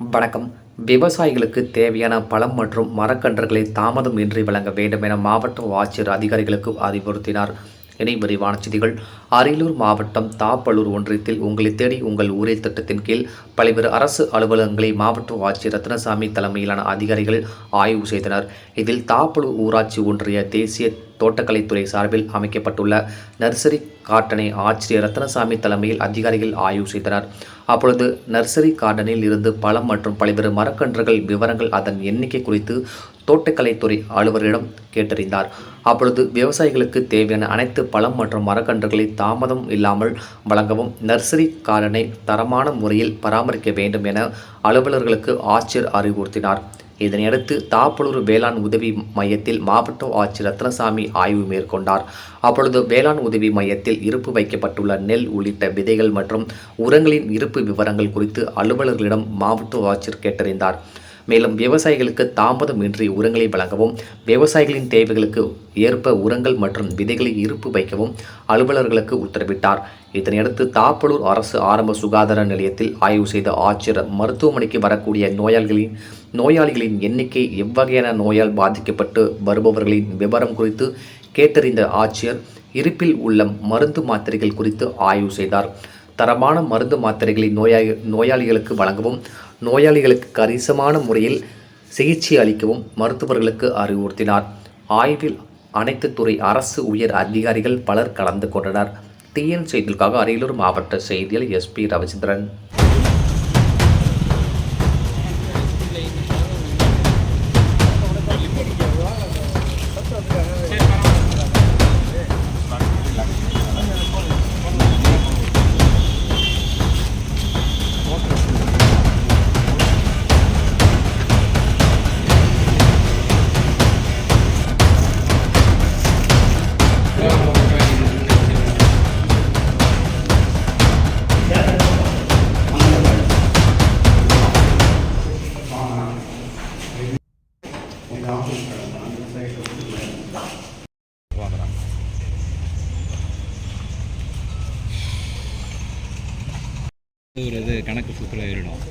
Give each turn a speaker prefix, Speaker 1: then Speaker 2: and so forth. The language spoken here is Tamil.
Speaker 1: வணக்கம். விவசாயிகளுக்கு தேவையான பழம் மற்றும் மரக்கன்றுகளை தாமதம் இன்றி வழங்க வேண்டும் என மாவட்ட ஆட்சியர் அதிகாரிகளுக்கு அறிவுறுத்தினார். இனி விரிவான செய்திகள். அரியலூர் மாவட்டம் தாப்பலூர் ஒன்றியத்தில் உங்களை தேடி உங்கள் ஊரே திட்டத்தின் கீழ் பல்வேறு அரசு அலுவலகங்களை மாவட்ட ஆட்சியர் ரத்னசாமி தலைமையிலான அதிகாரிகள் ஆய்வு செய்தனர். இதில் தாப்பலூர் ஊராட்சி ஒன்றிய தேசிய தோட்டக்கலைத்துறை சார்பில் அமைக்கப்பட்டுள்ள நர்சரி கார்டனை ஆட்சியர் ரத்னசாமி தலைமையில் அதிகாரிகள் ஆய்வு செய்தனர். அப்பொழுது நர்சரி கார்டனில் இருந்து பழம் மற்றும் பல்வேறு மரக்கன்றுகள் விவரங்கள் அதன் எண்ணிக்கை குறித்து தோட்டக்கலைத்துறை அலுவலரிடம் கேட்டறிந்தார். அப்பொழுது விவசாயிகளுக்கு தேவையான அனைத்து பழம் மற்றும் மரக்கன்றுகளை தாமதம் இல்லாமல் வழங்கவும் நர்சரி கார்டனை தரமான முறையில் பராமரிக்க வேண்டும் என அலுவலர்களுக்கு ஆட்சியர் அறிவுறுத்தினார். இதனையடுத்து தாப்பலூர் வேளாண் உதவி மையத்தில் மாவட்ட ஆட்சியர் ரத்னசாமி ஆய்வு மேற்கொண்டார். அப்பொழுது வேளாண் உதவி மையத்தில் இருப்பு வைக்கப்பட்டுள்ள நெல் உள்ளிட்ட விதைகள் மற்றும் உரங்களின் இருப்பு விவரங்கள் குறித்து அலுவலர்களிடம் மாவட்ட ஆட்சியர் கேட்டறிந்தார். மேலும் விவசாயிகளுக்கு தாமதமின்றி உரங்களை வழங்கவும் விவசாயிகளின் தேவைகளுக்கு ஏற்ப உரங்கள் மற்றும் விதைகளை இருப்பு வைக்கவும் அலுவலர்களுக்கு உத்தரவிட்டார். இதனையடுத்து தாப்பலூர் அரசு ஆரம்ப சுகாதார நிலையத்தில் ஆய்வு செய்த ஆட்சியர் மருத்துவமனைக்கு வரக்கூடிய நோயாளிகளின் நோயாளிகளின் எண்ணிக்கை எவ்வகையான நோயால் பாதிக்கப்பட்டு வருபவர்களின் விவரம் குறித்து கேட்டறிந்த ஆட்சியர் இருப்பில் உள்ள மருந்து மாத்திரைகள் குறித்து ஆய்வு செய்தார். தரமான மருந்து மாத்திரைகளை நோயாளி நோயாளிகளுக்கு வழங்கவும் நோயாளிகளுக்கு கரிசமான முறையில் சிகிச்சை அளிக்கவும் மருத்துவர்களுக்கு அறிவுறுத்தினார். ஆய்வில் அனைத்து துறை அரசு உயர் அதிகாரிகள் பலர் கலந்து கொண்டனர். டிஎன் செய்திகளுக்காக அரியலூர் மாவட்ட செய்தியில் எஸ்பி ரவிச்சந்திரன்.
Speaker 2: ஒரு இது கணக்கு சூப்பராக ஏறிடும்.